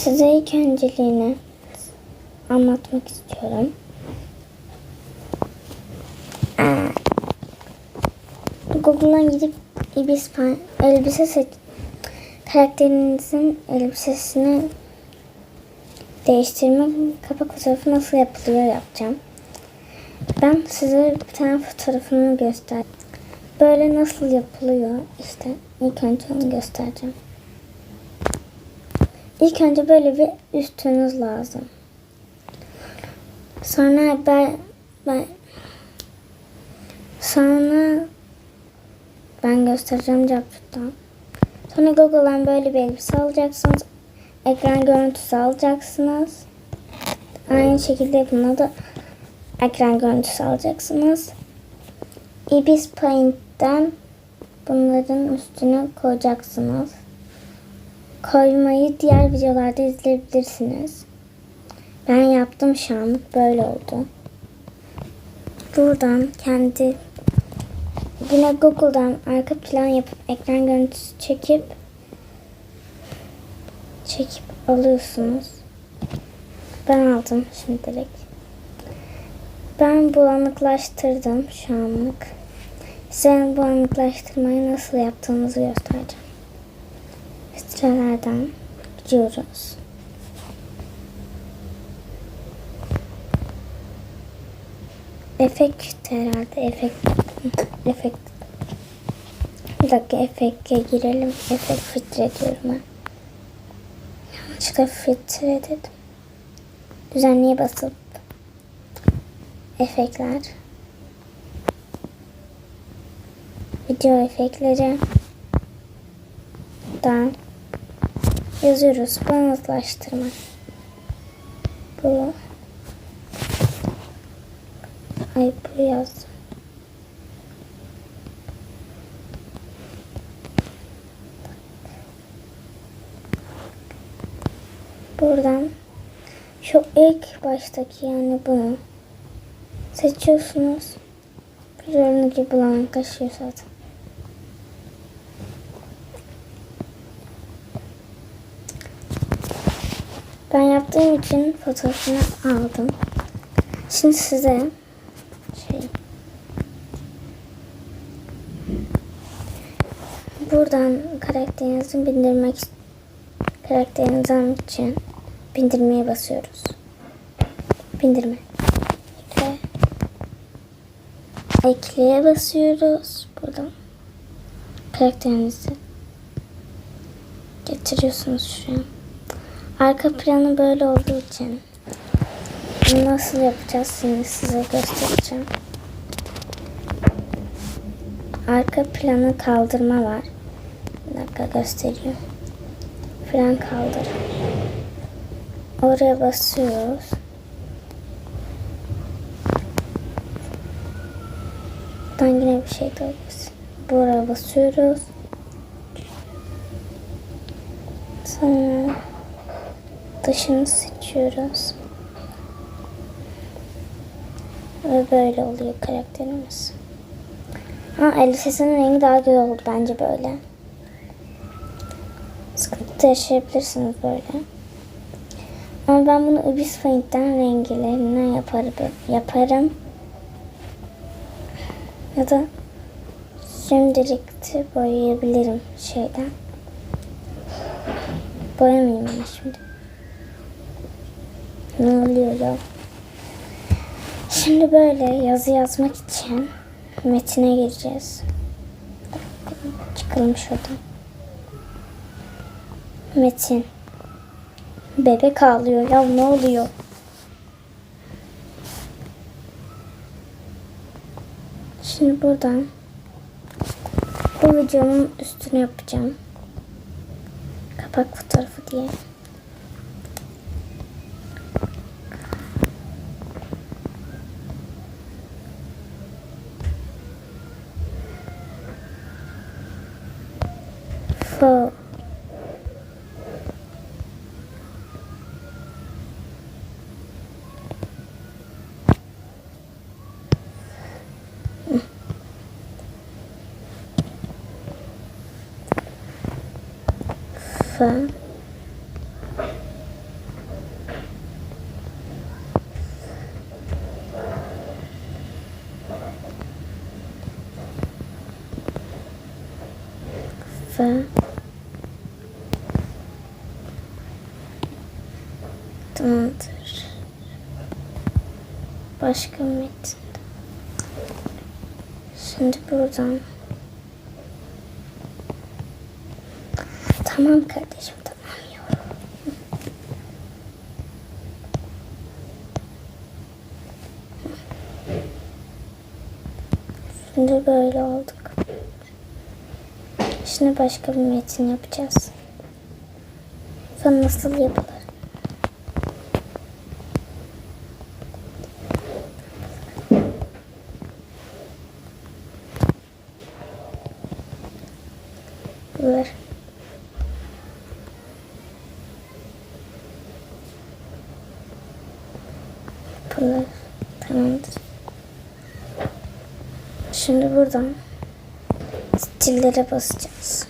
Size ilk anlatmak istiyorum. Google'dan gidip ibis elbise seç karakterinizin elbisesini değiştirme kapak fotoğrafı nasıl yapılıyor yapacağım. Ben size bir tane fotoğrafını göster. Böyle nasıl yapılıyor işte ilk önce onu göstereceğim. İlk önce böyle bir üstünüz lazım. Sonra ben, ben sonra ben göstereceğim Capcut'tan. Sonra Google'dan böyle bir elbise alacaksınız. Ekran görüntüsü alacaksınız. Aynı şekilde buna da ekran görüntüsü alacaksınız. Ibis Paint'ten bunların üstüne koyacaksınız. Koymayı diğer videolarda izleyebilirsiniz. Ben yaptım şu anlık böyle oldu. Buradan kendi yine Google'dan arka plan yapıp ekran görüntüsü çekip çekip alıyorsunuz. Ben aldım şimdilik. Ben bulanıklaştırdım şu anlık. Size bulanıklaştırmayı nasıl yaptığınızı göstereceğim. Filtrelerden gidiyoruz. Efekt herhalde efekt efekt bir dakika efekte girelim. Efekt filtre diyorum ben. Yanlışlıkla filtre dedim. Düzenliğe basıp efektler video efektleri dan yazıyoruz. Bulanıklaştırma. Bu Ay bu yazdım. Buradan şu ilk baştaki yani bunu seçiyorsunuz. Gördüğünüz gibi bulanıklaşıyor zaten. Ben yaptığım için fotoğrafını aldım. Şimdi size şey buradan karakterinizi bindirmek karakterinizi için bindirmeye basıyoruz. Bindirme. Ekle. Ekleye basıyoruz. Buradan karakterinizi getiriyorsunuz şuraya. Arka planı böyle olduğu için nasıl yapacağız şimdi size göstereceğim. Arka planı kaldırma var. Bir dakika gösteriyor. Fren kaldır. Oraya basıyoruz. Buradan yine bir şey gösteriyor. Buraya basıyoruz. Sonra dışını seçiyoruz. Ve böyle oluyor karakterimiz. Ha elbisesinin rengi daha güzel oldu bence böyle. Sıkıntı yaşayabilirsiniz böyle. Ama ben bunu Ibis Paint'ten rengilerine yaparım. yaparım. Ya da şimdilik de boyayabilirim şeyden. Boyamayayım ama şimdi. Ya? Şimdi böyle yazı yazmak için metine gireceğiz. Çıkalım şuradan. Metin. Bebek ağlıyor. Ya ne oluyor? Şimdi buradan bu videonun üstünü yapacağım. Kapak fotoğrafı diye. 错。烦。烦。Başka metinde. Şimdi buradan. Tamam kardeşim tamam yavrum. Şimdi böyle olduk. Şimdi başka bir metin yapacağız. Sonra nasıl yapılır? Ver. Yapılır. Tamamdır. Şimdi buradan stillere basacağız.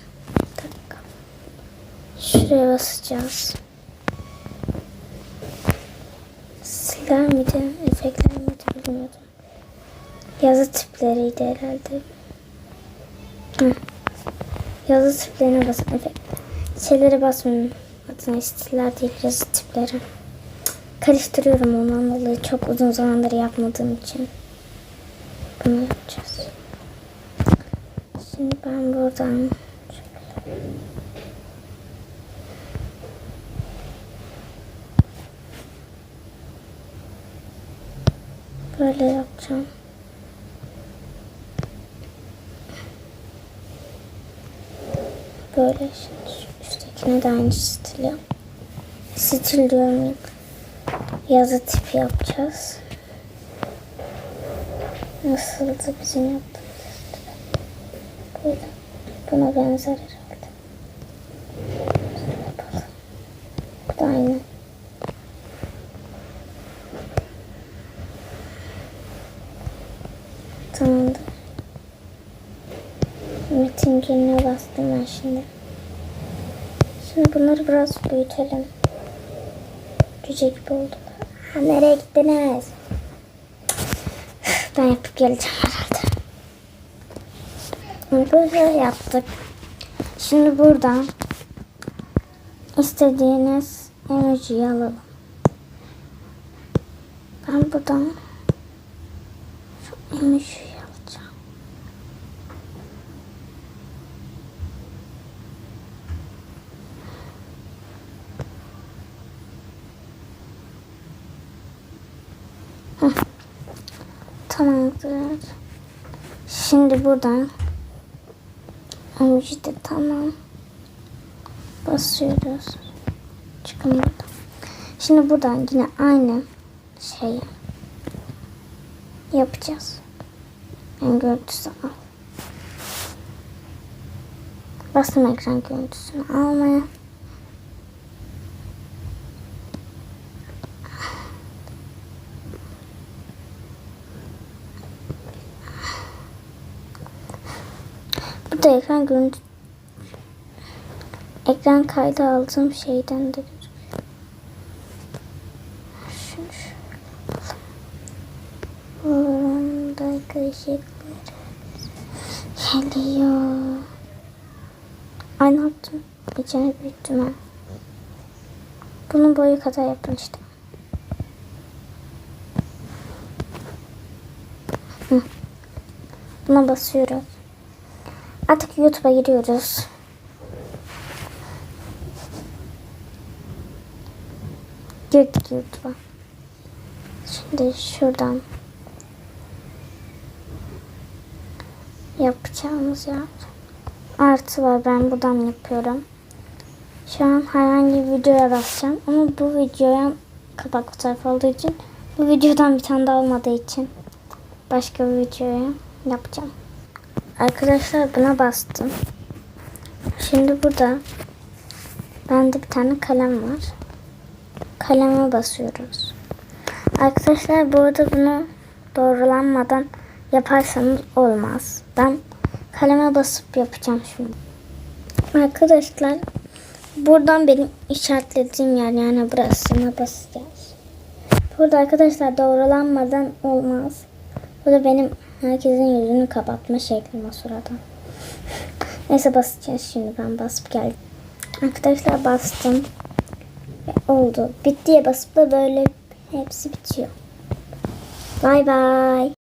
Şuraya basacağız. Stiller miydi? Efektler miydi bilmiyordum. Yazı tipleriydi herhalde. Hı. Yazı tiplerine basın. Efekt. Şeylere basmayın. Adına stiller değil yazı tipleri. Karıştırıyorum ondan dolayı çok uzun zamandır yapmadığım için. Bunu yapacağız. Şimdi ben buradan böyle yapacağım. Böyle şimdi üsttekine de aynı stil yap. Stil diyorum ya. Yazı tipi yapacağız. Nasıldı bizim yaptığımız? Böyle. Buna benzer herhalde. Yapalım. Bu da aynı. Tamamdır. Metin bastım ben şimdi. Şimdi bunları biraz büyütelim. Cüce gibi oldular. Ha, nereye gittiniz? Ben yapıp geleceğim herhalde. Böyle yaptık. Şimdi buradan istediğiniz emojiyi alalım. Ben buradan şu emojiyi Tamamdır. Şimdi buradan emoji de tamam. Basıyoruz. Çıkın buradan. Şimdi buradan yine aynı şeyi yapacağız. En görüntüsü al. Bastım ekran görüntüsünü almaya. Bu da ekran görüntü ekran kaydı aldığım şeyden de gözüküyor. Şunu şöyle yapalım. Burada ışıklar geliyor. Ay ne yaptım? İçine büyüttüm ha. Bunun boyu kadar yapın işte. Buna basıyoruz. Artık YouTube'a giriyoruz. Girdik YouTube'a. Şimdi şuradan yapacağımız yer. Artı var ben buradan yapıyorum. Şu an herhangi bir videoya basacağım ama bu videoya kapak fotoğraf olduğu için bu videodan bir tane daha olmadığı için başka bir videoya yapacağım. Arkadaşlar buna bastım. Şimdi burada bende bir tane kalem var. Kaleme basıyoruz. Arkadaşlar bu arada bunu doğrulanmadan yaparsanız olmaz. Ben kaleme basıp yapacağım şimdi. Arkadaşlar buradan benim işaretlediğim yer yani burasına basacağız. Burada arkadaşlar doğrulanmadan olmaz. Bu da benim herkesin yüzünü kapatma şeklim o sırada. Neyse basacağız şimdi ben basıp geldim. Arkadaşlar bastım. Ve oldu. Bittiye basıp da böyle hepsi bitiyor. Bay bay.